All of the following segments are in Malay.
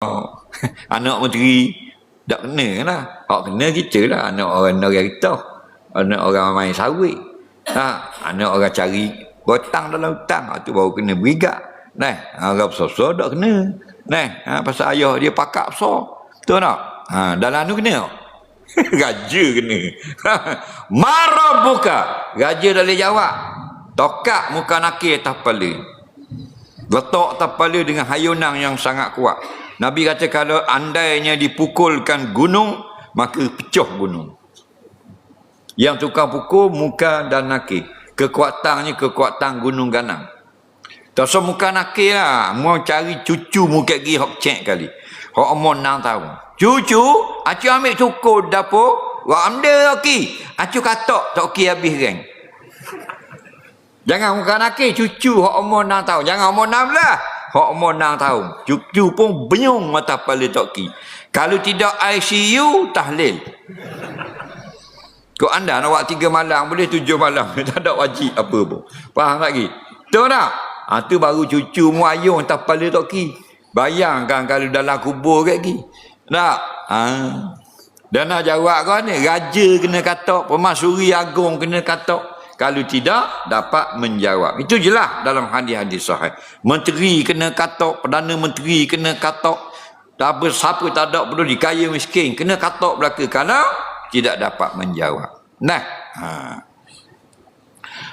anak menteri tak kena lah. Hak kena kita lah. Anak orang negara kita anak orang main sawit. Ha, anak orang cari gotang dalam hutang ha, tu baru kena berigat nah orang besar-besar tak kena. Nah ha, pasal ayah dia pakak besar. Tu tak? Ha, dalam tu kena raja kena. Marah buka. Raja dah boleh jawab tokak muka nakir atas kepala. Letak atas kepala dengan hayunang yang sangat kuat Nabi kata kalau andainya dipukulkan gunung maka pecah gunung. Yang tukar pukul muka dan nakir kekuatannya kekuatan gunung ganang. Tak so muka nakir lah. Mau cari cucu muka gigi hok cek kali. Hok umur 6 tahun. Cucu acu ambil cukur dapur. Wa amda okey acu katok tak okey habis geng. Jangan muka nakir cucu hok umur 6 tahun. Jangan umur 6 lah hok umur 6 tahun cucu pun benyung mata tak okey kalau tidak ICU tahlil. Kau anda nak buat tiga malam boleh tujuh malam. Tak ada wajib apa pun. Faham lagi tahu tak? Ha, tu baru cucu mu ayung tak tak okey bayangkan kalau dalam kubur kat lagi tak? Ha. dan nak jawab kau ni raja kena katok pemasuri agung kena katok kalau tidak dapat menjawab. Itu jelas dalam hadis-hadis sahih. Menteri kena katok perdana menteri kena katok. Tak apa siapa tak ada perlu dikaya miskin kena katok belaka. Kalau tidak dapat menjawab. Nah ha.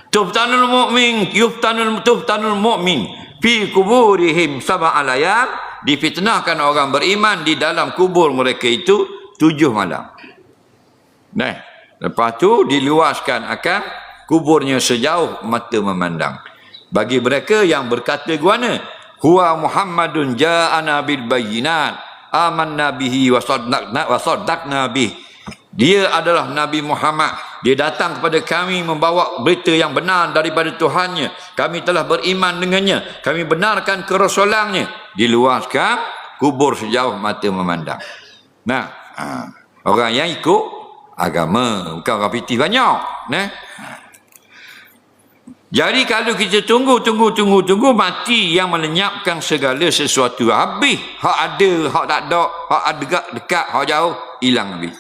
Tuftanul mu'min yuftanul tuftanul mu'min. Fi kuburihim sab'a layal. Difitnahkan orang beriman di dalam kubur mereka itu tujuh malam. Nah lepas tu diluaskan akan kuburnya sejauh mata memandang. Bagi mereka yang berkata guana huwa muhammadun ja'ana bil bayyinat. Amanna bihi wa saddaqna wa saddaqna bih. Dia adalah nabi Muhammad. Dia datang kepada kami membawa berita yang benar daripada Tuhannya. Kami telah beriman dengannya. Kami benarkan kerasulannya diluaskan kubur sejauh mata memandang. Nah ha, orang yang ikut agama bukan orang piti banyak nah jadi kalau kita tunggu, tunggu, tunggu, tunggu, mati yang melenyapkan segala sesuatu. Habis. Hak ada, hak tak ada, hak ada dekat, hak jauh, hilang habis.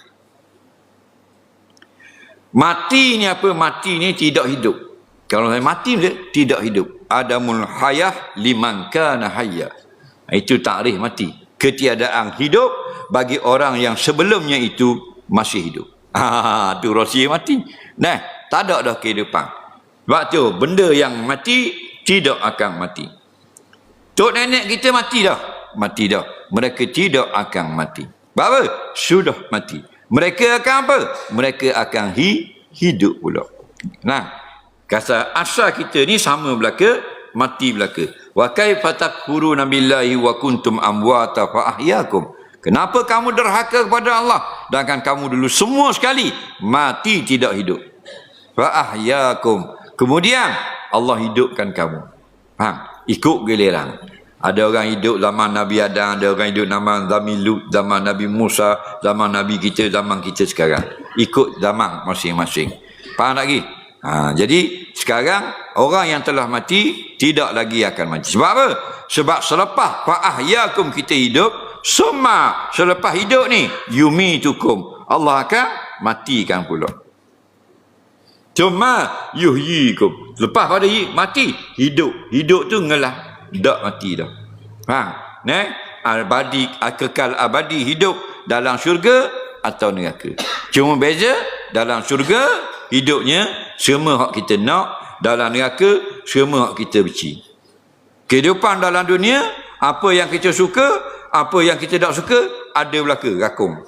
Mati ni apa? Mati ni tidak hidup. Kalau saya mati, dia tidak hidup. Adamul hayah liman kana hayya. Itu takrif mati. Ketiadaan hidup bagi orang yang sebelumnya itu masih hidup. Ah, tu rahsia mati. Nah, tak ada dah kehidupan. Sebab tu benda yang mati tidak akan mati. Tok nenek kita mati dah. Mati dah. Mereka tidak akan mati. Apa? Sudah mati. Mereka akan apa? Mereka akan hi, hidup pula. Nah, kasa asal kita ni sama belaka, mati belaka. Wa kaifa takfuruna billahi wa kuntum amwata fa ahyakum. Kenapa kamu derhaka kepada Allah sedangkan kamu dulu semua sekali mati tidak hidup? Fa ahyakum Kemudian Allah hidupkan kamu. Faham? Ikut giliran. Ada orang hidup zaman Nabi Adam, ada orang hidup zaman Nabi Lut, zaman Nabi Musa, zaman Nabi kita, zaman kita sekarang. Ikut zaman masing-masing. Faham lagi? Ha, jadi sekarang orang yang telah mati tidak lagi akan mati. Sebab apa? Sebab selepas fa'ahyakum kita hidup, semua selepas hidup ni yumitukum. Allah akan matikan pula. Cuma yuhyikum. Lepas pada mati, hidup. Hidup tu ngelah. Tak mati dah. Ha, ne? Abadi, kekal abadi hidup dalam syurga atau neraka. Cuma beza dalam syurga hidupnya semua hak kita nak, dalam neraka semua hak kita benci. Kehidupan dalam dunia, apa yang kita suka, apa yang kita tak suka, ada belaka, rakung.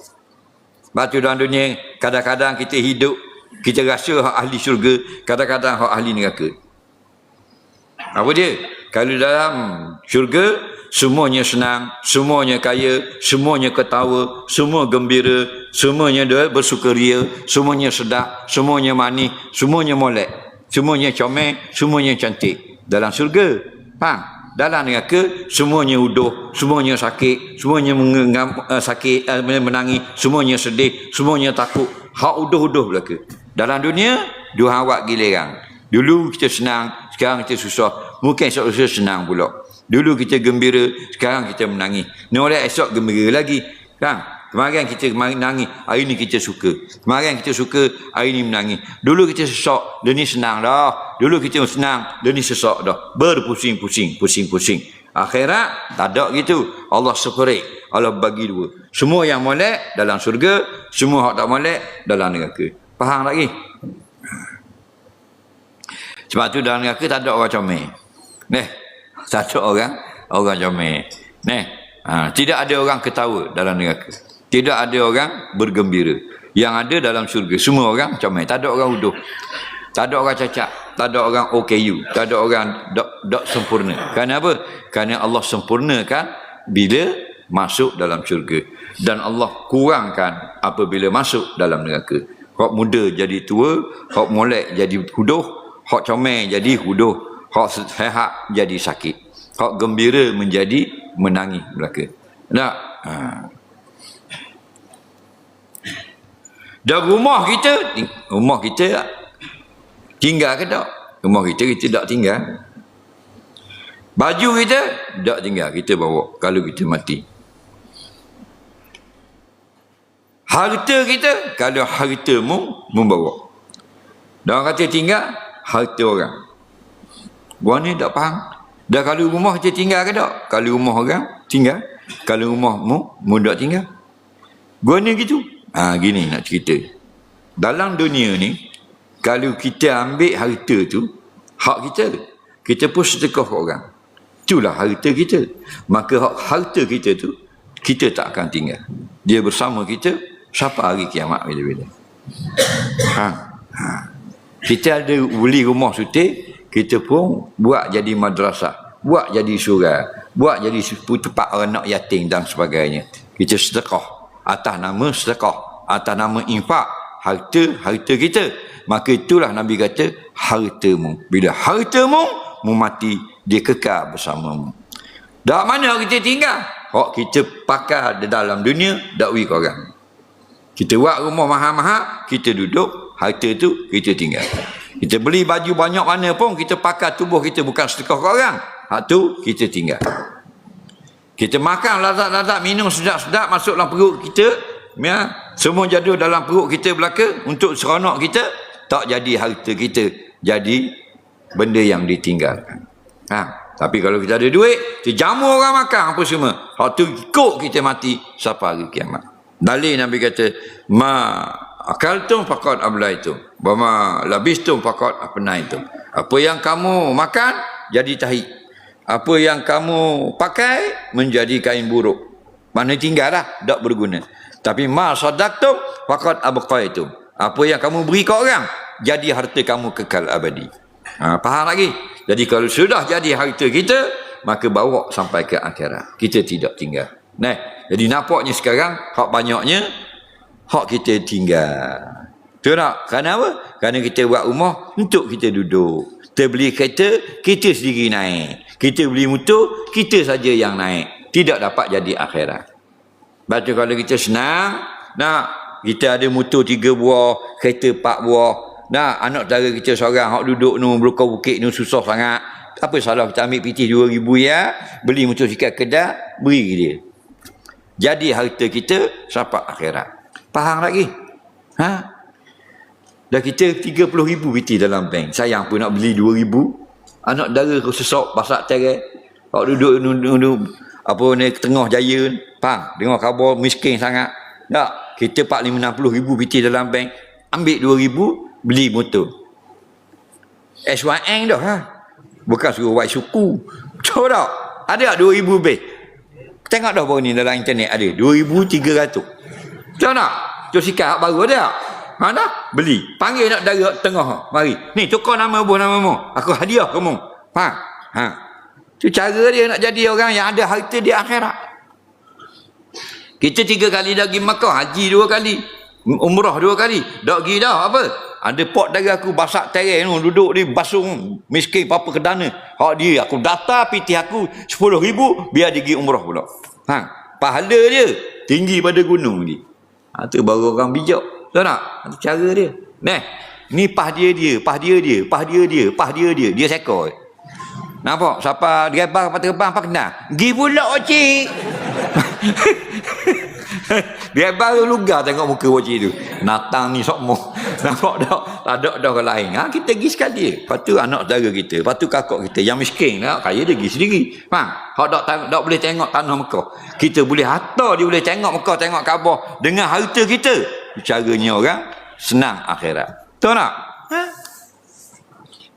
Batu dalam dunia, kadang-kadang kita hidup kita rasa hak ahli syurga kadang-kadang hak ahli neraka. Apa dia? Kalau dalam syurga semuanya senang semuanya kaya semuanya ketawa semua gembira semuanya bersukaria semuanya sedap semuanya manis semuanya molek semuanya comel semuanya cantik. Dalam syurga faham dalam neraka semuanya uduh semuanya sakit semuanya mengengam uh, sakit uh, menangis semuanya sedih semuanya takut. Hak uduh-uduh belaka dalam dunia, dua awak giliran. Dulu kita senang, sekarang kita susah. Mungkin esok lusa senang pula. Dulu kita gembira, sekarang kita menangis. Nolak esok gembira lagi. Kan? Kemarin kita menangis, hari ni kita suka. Kemarin kita suka, hari ni menangis. Dulu kita sesak, dia ni senang dah. Dulu kita senang, dia ni sesak dah. Berpusing-pusing, pusing-pusing. Akhirat, tak ada gitu. Allah separate. Allah bagi dua. Semua yang molek dalam surga, semua yang tak molek dalam neraka. Faham lagi? Sebab tu dalam neraka tak ada orang comel. Neh, ada orang orang comel. Neh, ha, tidak ada orang ketawa dalam neraka. Tidak ada orang bergembira. Yang ada dalam syurga semua orang comel. Tak ada orang uduh. Tak ada orang cacat. Tak ada orang OKU. Tak ada orang dok, dok sempurna. Kerana apa? Kerana Allah sempurnakan bila masuk dalam syurga. Dan Allah kurangkan apabila masuk dalam neraka. Hak muda jadi tua, hak molek jadi huduh, hak comel jadi huduh, hak sehat jadi sakit. Hak gembira menjadi menangis belaka. Tak? Ha. Dan rumah kita, rumah kita tinggal ke tak? Rumah kita, kita tak tinggal. Baju kita, tak tinggal. Kita bawa kalau kita mati. Harta kita, kalau harta mu, membawa. Dan kata tinggal, harta orang. Gua ni tak faham. Dan kalau rumah kita tinggal ke tak? Kalau rumah orang, tinggal. Kalau rumah mu, mu tak tinggal. Gua ni gitu. Ha, gini nak cerita. Dalam dunia ni, kalau kita ambil harta tu, hak kita. Kita pun sedekah ke orang. Itulah harta kita. Maka hak harta kita tu, kita tak akan tinggal. Dia bersama kita, Siapa hari kiamat bila-bila? Ha. ha. Kita ada beli rumah suti, kita pun buat jadi madrasah, buat jadi surah, buat jadi tempat anak yatim dan sebagainya. Kita sedekah atas nama sedekah, atas nama infak, harta harta kita. Maka itulah Nabi kata hartamu. Bila hartamu mu mati, dia kekal bersamamu. Dak mana kita tinggal? Hak kita pakai di dalam dunia, dak wi orang. Kita buat rumah mahal-mahal, kita duduk, harta tu kita tinggal. Kita beli baju banyak mana pun, kita pakai tubuh kita bukan sedekah ke orang. Hak tu kita tinggal. Kita makan lazat-lazat, minum sedap-sedap masuk dalam perut kita, ya, semua jadi dalam perut kita belaka untuk seronok kita, tak jadi harta kita, jadi benda yang ditinggalkan. Ha. Tapi kalau kita ada duit, kita jamu orang makan apa semua. Hak tu ikut kita mati sampai hari kiamat. Dalil Nabi kata, ma akaltum faqad ablaitum. Wa ma labistum faqad apnaitum. Apa yang kamu makan jadi tahi. Apa yang kamu pakai menjadi kain buruk. Mana tinggallah tak berguna. Tapi ma sadaqtum faqad abqaitum. Apa yang kamu beri ke orang jadi harta kamu kekal abadi. Ha, faham lagi? Jadi kalau sudah jadi harta kita, maka bawa sampai ke akhirat. Kita tidak tinggal. Nah, jadi nampaknya sekarang hak banyaknya hak kita tinggal. Betul tak? Kerana apa? Kerana kita buat rumah untuk kita duduk. Kita beli kereta, kita sendiri naik. Kita beli motor, kita saja yang naik. Tidak dapat jadi akhirat. Baca kalau kita senang, nak kita ada motor tiga buah, kereta empat buah. Nah, anak saudara kita seorang hak duduk nu belukau bukit nu susah sangat. Apa salah kita ambil PT 2000 ya, beli motor sikit kedah, beri dia. Jadi harta kita sampai akhirat. Faham lagi? Ha? Dah kita 30 ribu biti dalam bank. Sayang pun nak beli 2 ribu. Anak dara kau sesok pasak terai. Kau duduk duduk apa ni tengah jaya. Faham? Dengar khabar miskin sangat. Tak? Kita 4 50 ribu biti dalam bank. Ambil 2 ribu, beli motor. SYN dah ha. Bukan suruh white suku. Tahu tak? Ada tak 2 ribu lebih? Tengok dah baru ni dalam internet ada 2300. Tahu tak? Jom sikat baru ada? Mana? Beli. Panggil nak dari tengah. Mari. Ni tukar nama buah nama mu. Aku hadiah kamu. Ha? Ha. Tu cara dia nak jadi orang yang ada harta di akhirat. Kita tiga kali dah pergi Makkah, haji dua kali. Umrah dua kali. Dak pergi dah apa? Ada pot dari aku basak terai tu duduk di basung miskin apa kedana. Hak dia aku data piti aku 10 ribu biar dia pergi umrah pula. Ha, pahala dia tinggi pada gunung ni. Ha, tu baru orang bijak. Tahu tak? Itu cara dia. Nah, ni pah dia dia, pah dia dia, pah dia dia, pah dia dia. Dia sekor. Nampak? Siapa driver apa terbang apa kena? Gi pula cik. Dia baru lugar tengok muka wajib tu. Natang ni sok moh. Nampak tak? Tak ada dah orang lain. Ha, kita pergi sekali. Lepas tu anak saudara kita. Lepas tu kakak kita. Yang miskin. Ha, kaya dia pergi sendiri. Ha, hak tak, tak, tak boleh tengok tanah Mekah. Kita boleh harta dia boleh tengok Mekah. Tengok Kaabah. Dengan harta kita. Caranya orang senang akhirat. Tahu tak? Ha?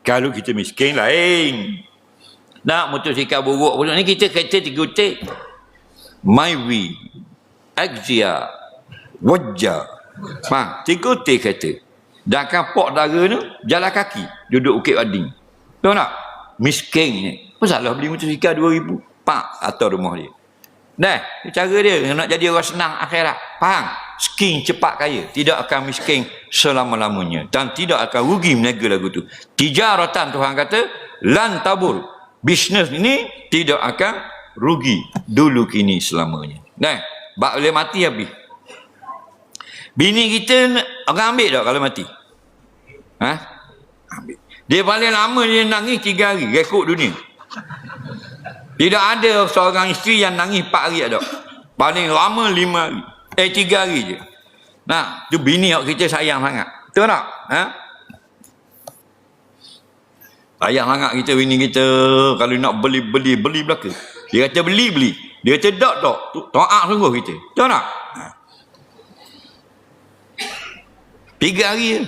Kalau kita miskin lain. Nak motosikal buruk pun ni kita kereta tiga utik. My way Akjia Wajah Ha, tiga T kata. Dan kapok dara tu, jalan kaki. Duduk Bukit Wading. Tahu tak? Miskin ni. Apa beli motosikal RM2,000? Pak atau rumah dia. Dah, cara dia nak jadi orang senang akhirat. Faham? Skin cepat kaya. Tidak akan miskin selama-lamanya. Dan tidak akan rugi meniaga lagu tu. Tijaratan Tuhan kata, lan tabur. Bisnes ini tidak akan rugi dulu kini selamanya. Dah. Bak boleh mati habis. Bini kita orang ambil tak kalau mati? Ha? Ambil. Dia paling lama dia nangis tiga hari. Rekod dunia. Tidak ada seorang isteri yang nangis empat hari ada. Paling lama lima hari. Eh tiga hari je. Nah, tu bini yang kita sayang sangat. Betul tak? Ha? Sayang sangat kita bini kita. Kalau nak beli, beli, belaka. Dia kata beli, beli. Dia kata tak. Taat sungguh kita. Tak? Ha. Tiga hari je.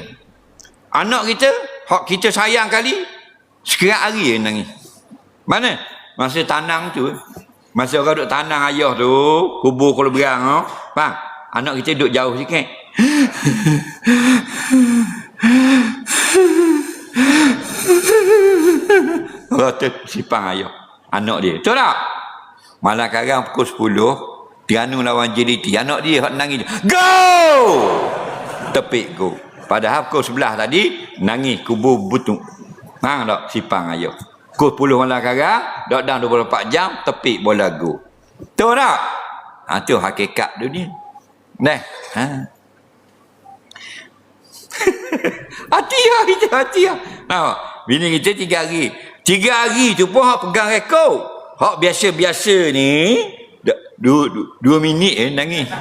Anak kita, hak kita sayang kali, sekian hari je nangis. Mana? Masa tanang tu. Masa orang duduk tanang ayah tu, kubur kalau berang. Oh. Faham? Anak kita duduk jauh sikit. Rata sipang ayah. Anak dia. Tahu tak? Malam sekarang pukul 10 Tianu lawan JDT Anak dia hak nangis Go! Tepik go Padahal pukul 11 tadi Nangis kubur butuh Faham tak? Sipang ayah Pukul 10 malam sekarang Dok dan 24 jam Tepik bola go Tahu tak? Ha, tu hakikat dunia Nah, ha. hati lah kita hati lah. Nah, bini kita tiga hari. Tiga hari tu pun hak pegang rekod. Hak biasa-biasa ni dua, dua, dua minit eh nangis.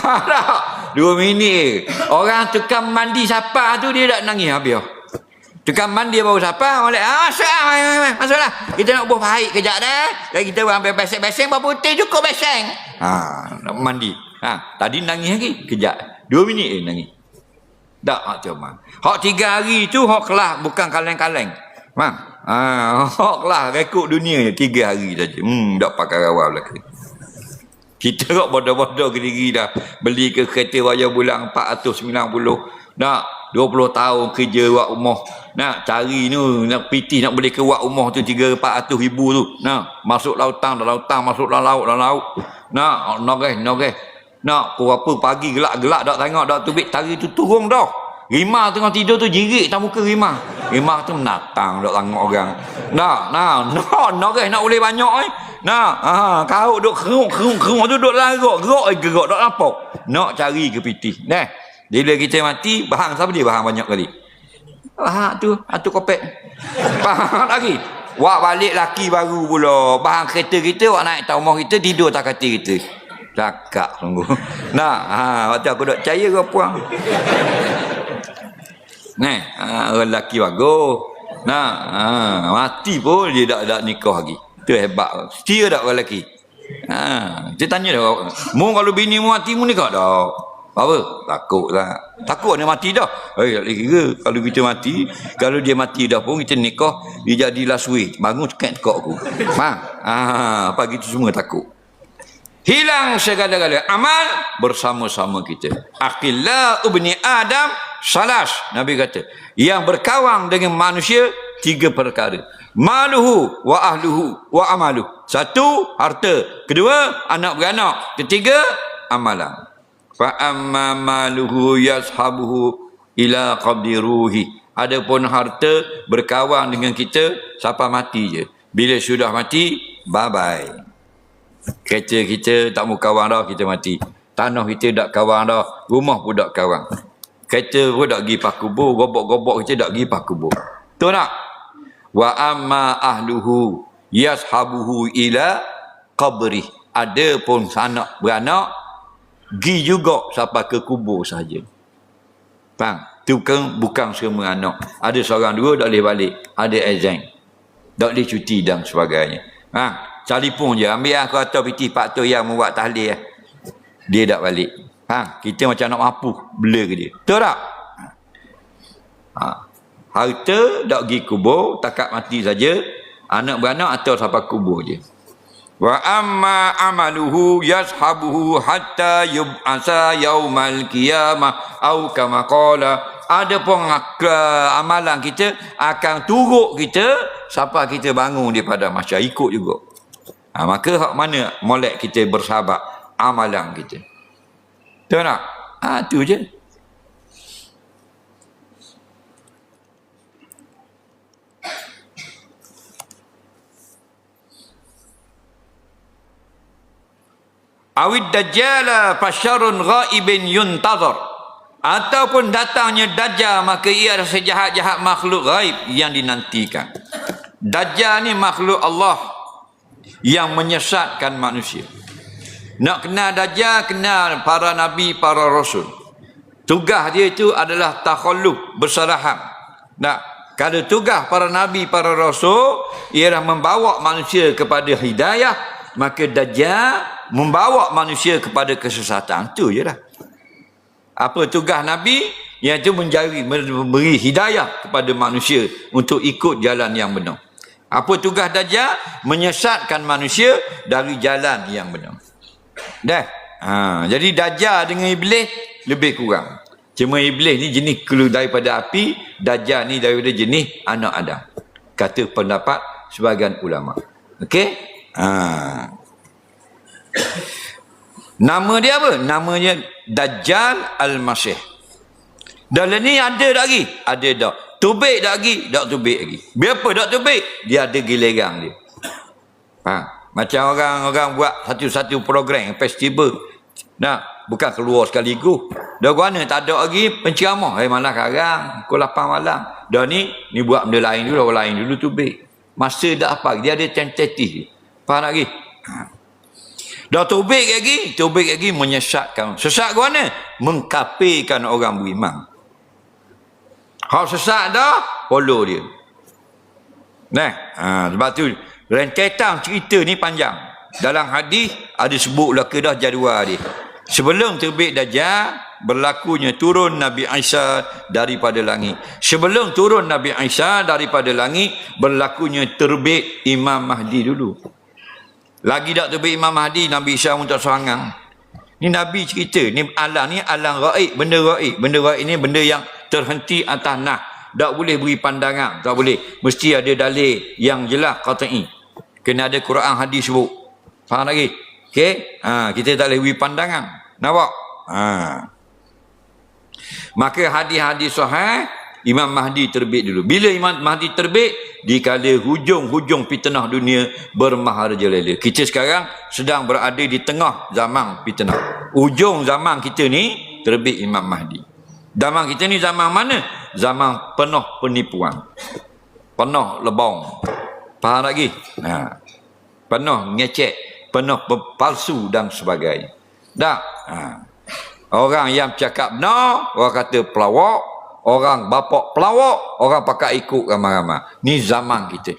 Tak? Dua minit Orang tukang mandi siapa tu dia tak nangis habis. Tukang mandi baru siapa? Oleh, ah, masuk lah, masuk lah. Kita nak buat baik kejap dah. Dan kita ambil beseng-beseng, bawa putih cukup beseng. Ha, nak mandi. Ha, tadi nangis lagi. Kejap. Dua minit eh nangis. Tak, cuma. Hak tiga hari tu, hak kelah. Bukan kaleng-kaleng. Faham? Ha, hok lah rekod dunia ni tiga hari saja. Hmm, tak pakai rawal lagi. Kita kok bodoh-bodoh ke diri dah. Beli ke kereta wajah bulan 490. Nak 20 tahun kerja buat rumah. Nak cari ni, nak piti nak boleh ke buat rumah tu 3 400 ribu tu. Nak masuk lautan, dalam lautan, masuk dalam laut, dalam laut. Nak, nak guys. Nak, pukul apa pagi gelak-gelak tak tengok, tak tubik tari tu turun dah. Rimah tengah tidur tu jirik tak muka rimah. Rimah tu menatang dok tengok orang. Nah, nah, nah, nak ke nak boleh banyak eh. Nah, ha, kau duk keruk keruk keruk tu duk laruk, gerok eh gerok dok apa? Nak cari ke piti. Nah, bila kita mati, bahang siapa dia bahang banyak kali. Bahang tu, atu kopek. Bahang lagi. Wak balik laki baru pula. Bahang kereta kita, wak naik tahu rumah kita, tidur tak kata kita. Cakap sungguh. Nah, ha, waktu aku duk percaya ke puang. Nah, ha, orang lelaki bagus. Nah, ha, mati pun dia tak ada nikah lagi. Tu hebat. Setia tak orang lelaki? Ha, dia tanya dah. Mu kalau bini mu mati mu nikah tak? Apa? Takut lah. Takut dia mati dah. Eh, tak kira. Kalau kita mati, kalau dia mati dah pun kita nikah, dia jadi last way. Bangun cekak tekak aku. Ha? Ha, pagi tu semua takut. Hilang segala-gala amal bersama-sama kita. Akillah ubni Adam salas Nabi kata. Yang berkawang dengan manusia tiga perkara. Maluhu wa ahluhu wa amalu satu harta. Kedua anak beranak. Ketiga amalan. Fa amma maluhu yashabuhu ila qabdi ruhi. Adapun harta berkawang dengan kita siapa mati je. Bila sudah mati bye bye kereta kita tak mau kawang dah kita mati tanah kita tak kawang dah rumah pun tak kawang Kereta pun tak pergi pas kubur, gobok-gobok kita tak pergi pas kubur. Betul tak? Wa amma ahluhu yashabuhu ila qabri. Ada pun anak beranak gi juga sampai ke kubur saja. Faham? Tu kan bukan semua anak. Ada seorang dua tak boleh balik. Ada exam. Tak boleh cuti dan sebagainya. Ha, telefon je. Ambil aku atau piti pak tu yang membuat tahlil. Eh. Dia tak balik. Ha, kita macam nak mampu bela ke dia. Betul tak? Ha. Harta tak pergi kubur, takat mati saja. Anak beranak atau sampai kubur je. Wa amma amaluhu yashabuhu hatta yub'asa yaumal qiyamah au kama qala ada pun amalan kita akan turut kita sampai kita bangun daripada masa ikut juga. Ha, maka hak mana molek kita bersahabat amalan kita. Tahu tak? Ha, tu je. Awid dajjala fasyarun ghaibin yuntazar ataupun datangnya dajjal maka ia adalah sejahat-jahat makhluk gaib yang dinantikan dajjal ni makhluk Allah yang menyesatkan manusia. Nak kenal dajjal kenal para nabi para rasul. Tugas dia itu adalah takhalluf bersalahan. Nak kalau tugas para nabi para rasul ialah membawa manusia kepada hidayah maka dajjal membawa manusia kepada kesesatan. Tu je lah apa tugas Nabi? Iaitu menjari memberi hidayah kepada manusia untuk ikut jalan yang benar apa tugas Dajjal menyesatkan manusia dari jalan yang benar dah ha, jadi Dajjal dengan Iblis lebih kurang cuma Iblis ni jenis keluar daripada api Dajjal ni daripada jenis anak Adam kata pendapat sebagian ulama okey ha. Nama dia apa? Namanya Dajjal Al-Masih. Dalam ni ada lagi? Ada dah. Tubik tak lagi? Tak tubik lagi. Biapa tak tubik? Dia ada giliran dia. Ha? Macam orang-orang buat satu-satu program, festival. Nah, bukan keluar sekaligus. Dah mana tak ada lagi penceramah. Eh malam sekarang, pukul 8 malam. Dah ni, ni buat benda lain dulu, orang lain dulu tubik. Masa dah apa? Dia ada tentatif. Faham lagi? Ha. Dah tubik lagi, tubik lagi menyesatkan. Sesat ke mana? Mengkapirkan orang beriman. Hak sesat dah, follow dia. Nah, ha, sebab tu rentetan cerita ni panjang. Dalam hadis ada sebut lah kedah jadual dia. Sebelum terbit Dajjal, berlakunya turun Nabi Isa daripada langit. Sebelum turun Nabi Isa daripada langit, berlakunya terbit Imam Mahdi dulu. Lagi tak terbit Imam Mahdi, Nabi Isa pun tak serangang. Ni Nabi cerita, ni alam ni alam raib, benda raib. Benda raib ni benda yang terhenti atas nah. Tak boleh beri pandangan, tak boleh. Mesti ada dalil yang jelas qat'i. Kena ada Quran hadis sebut. Faham lagi? Okey? Ha, kita tak boleh beri pandangan. Nampak? Ha. Maka hadis-hadis sahih Imam Mahdi terbit dulu. Bila Imam Mahdi terbit, di kala hujung-hujung fitnah dunia bermaharajalela. Kita sekarang sedang berada di tengah zaman fitnah. Ujung zaman kita ni terbit Imam Mahdi. Zaman kita ni zaman mana? Zaman penuh penipuan. Penuh lebong. Faham lagi? Ha. Penuh ngecek, penuh palsu dan sebagainya. Dah. Ha. Orang yang cakap benar, orang kata pelawak, orang bapak pelawak, orang pakai ikut ramai-ramai. Ni zaman kita.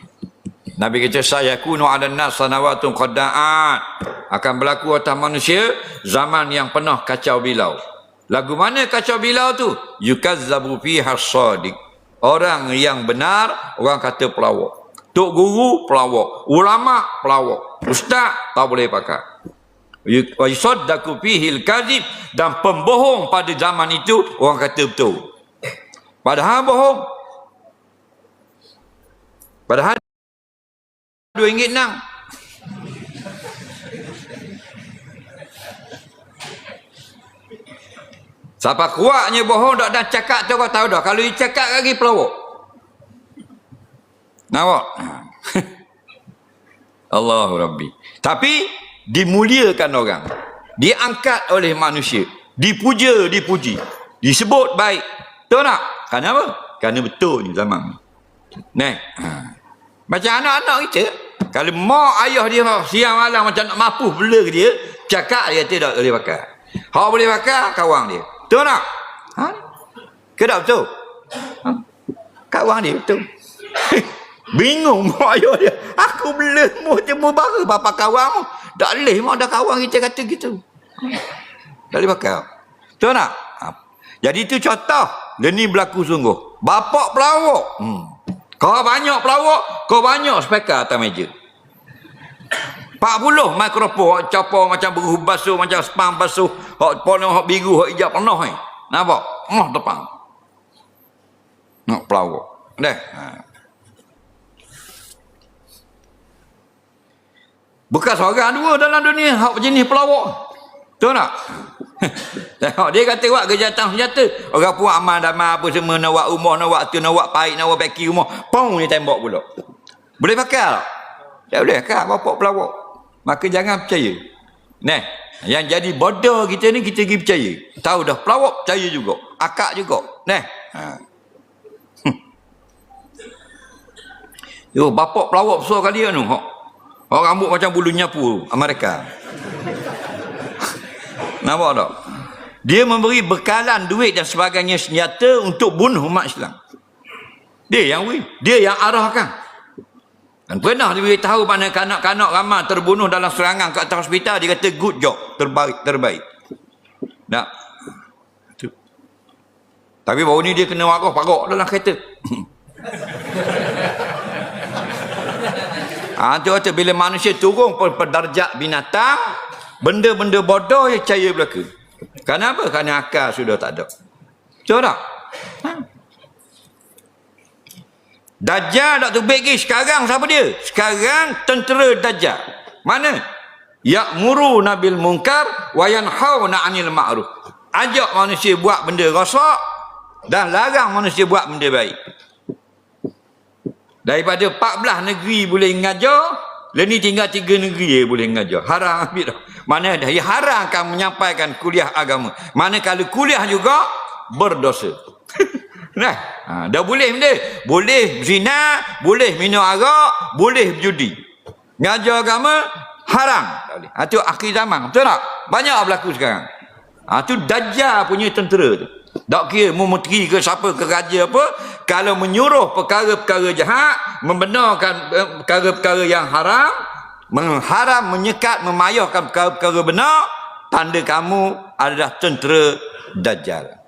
Nabi kata saya kunu ala nas sanawatun qadda'at akan berlaku atas manusia zaman yang penuh kacau bilau. Lagu mana kacau bilau tu? Yukazzabu fiha sadiq. Orang yang benar orang kata pelawak. Tok guru pelawak, ulama pelawak, ustaz tak boleh pakai. Wa yusaddaqu fihi al-kadhib dan pembohong pada zaman itu orang kata betul. Padahal bohong. Padahal dua ringgit Siapa kuatnya bohong tak dah cakap tu kau tahu dah. Kalau dia cakap lagi pelawak. Nampak? Allahu Rabbi. Tapi dimuliakan orang. Diangkat oleh manusia. Dipuja, dipuji. Disebut baik. Tahu tak? Kerana apa? Kerana betul ni zaman ni. Nah. Ha. Macam anak-anak kita. Kalau mak ayah dia siang malam macam nak mapuh bela dia, cakap dia tidak boleh pakai. Hak boleh pakai, kawang dia. Betul tak? Ha? Ke tak betul? Ha? Kawang dia betul. Bingung mak ayah dia. Aku bela mu jemur bara bapa kawang mu. Tak boleh mak dah kawang kita kata gitu. Tak boleh pakai. Betul tak? Ha. Jadi itu contoh. Dia ni berlaku sungguh. Bapak pelawak. Hmm. Kau banyak pelawak, kau banyak spekar atas meja. 40 mikrofon hak capar macam beruh basuh macam spam basuh hak pono hak biru hak hijau penuh ni nampak oh depan nak pelawak dah ha. bekas orang dua dalam dunia hak jenis pelawak betul tak Tengok dia kata buat kejahatan senjata. Orang pun amal damai apa semua nak buat rumah, nak buat tu, nak buat paik, nak buat beki rumah. Pong ni tembok pula. Boleh pakai tak? Tak boleh pakai bapak pelawak. Maka jangan percaya. Nah, yang jadi bodoh kita ni kita pergi percaya. Tahu dah pelawak percaya juga. Akak juga. Nah. Ha. Yo, bapak pelawak besar kali anu. Orang rambut macam bulu nyapu Amerika. Nampak tak? Dia memberi bekalan duit dan sebagainya senjata untuk bunuh umat Islam. Dia yang beri. Dia yang arahkan. Dan pernah dia beritahu mana kanak-kanak ramai terbunuh dalam serangan kat atas hospital. Dia kata good job. Terbaik. terbaik. Tak? Tapi baru ni dia kena marah parok dalam kereta. ha, tu kata bila manusia turun darjat binatang, Benda-benda bodoh yang percaya berlaku. Kenapa? Kerana akal sudah tak ada. Betul tak? Ha? Dajjal tak terbit lagi. Sekarang siapa dia? Sekarang tentera Dajjal. Mana? Ya'muru nabil munkar wa yanhauna 'anil ma'ruf. Ajak manusia buat benda rosak dan larang manusia buat benda baik. Daripada 14 negeri boleh ngajar, Lain ni tinggal tiga negeri je boleh mengajar. Haram ambil. Mana dah. Ya haram akan menyampaikan kuliah agama. Mana kalau kuliah juga, berdosa. nah, ha, dah boleh benda. Boleh zina, boleh minum arak, boleh berjudi. Mengajar agama, haram. Ha, tu akhir zaman. Betul tak? Banyak berlaku sekarang. Ha, tu dajjal punya tentera tu. Tak kira menteri ke siapa ke raja apa kalau menyuruh perkara-perkara jahat membenarkan eh, perkara-perkara yang haram mengharam menyekat memayahkan perkara-perkara benar tanda kamu adalah tentera dajjal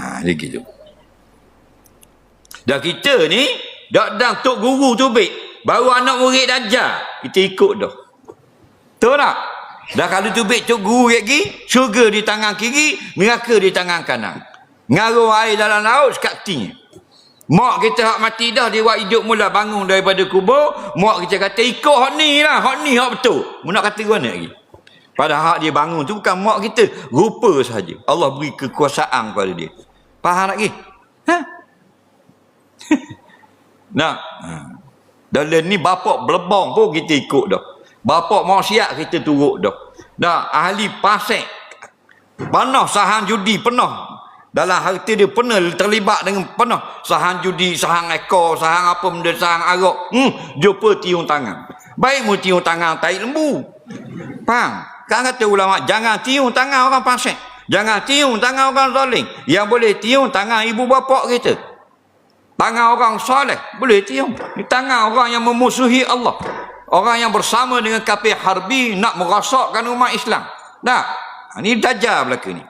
ha dia gitu dah kita ni dang tok guru tu baik baru anak murid dajjal kita ikut dah tahu tak Dah kalau tu baik cuk guru lagi, syurga di tangan kiri, neraka di tangan kanan. Ngaruh air dalam laut sekat tinggi. Mak kita hak mati dah, dia buat hidup mula bangun daripada kubur, mak kita kata ikut hak ni lah, hak ni hak betul. Mu nak kata mana lagi? Padahal dia bangun tu bukan mak kita, rupa saja. Allah beri kekuasaan kepada dia. Faham lagi? Ha? nah. Ha. Dalam ni bapak belebong pun kita ikut dah. Bapak maksiat kita turut dah. Dah ahli pasek. Penuh sahang judi penuh. Dalam harta dia pernah terlibat dengan penuh sahang judi, sahang ekor, sahang apa benda, sahang arak. Hmm, jumpa tiung tangan. Baik mu tiung tangan tai lembu. Faham? Kan kata ulama, jangan tiung tangan orang pasek. Jangan tiung tangan orang zalim. Yang boleh tiung tangan ibu bapa kita. Tangan orang soleh boleh tiung. Tangan orang yang memusuhi Allah. Orang yang bersama dengan kafir harbi nak merosakkan umat Islam. Tak? Ini dajjal belaka ni.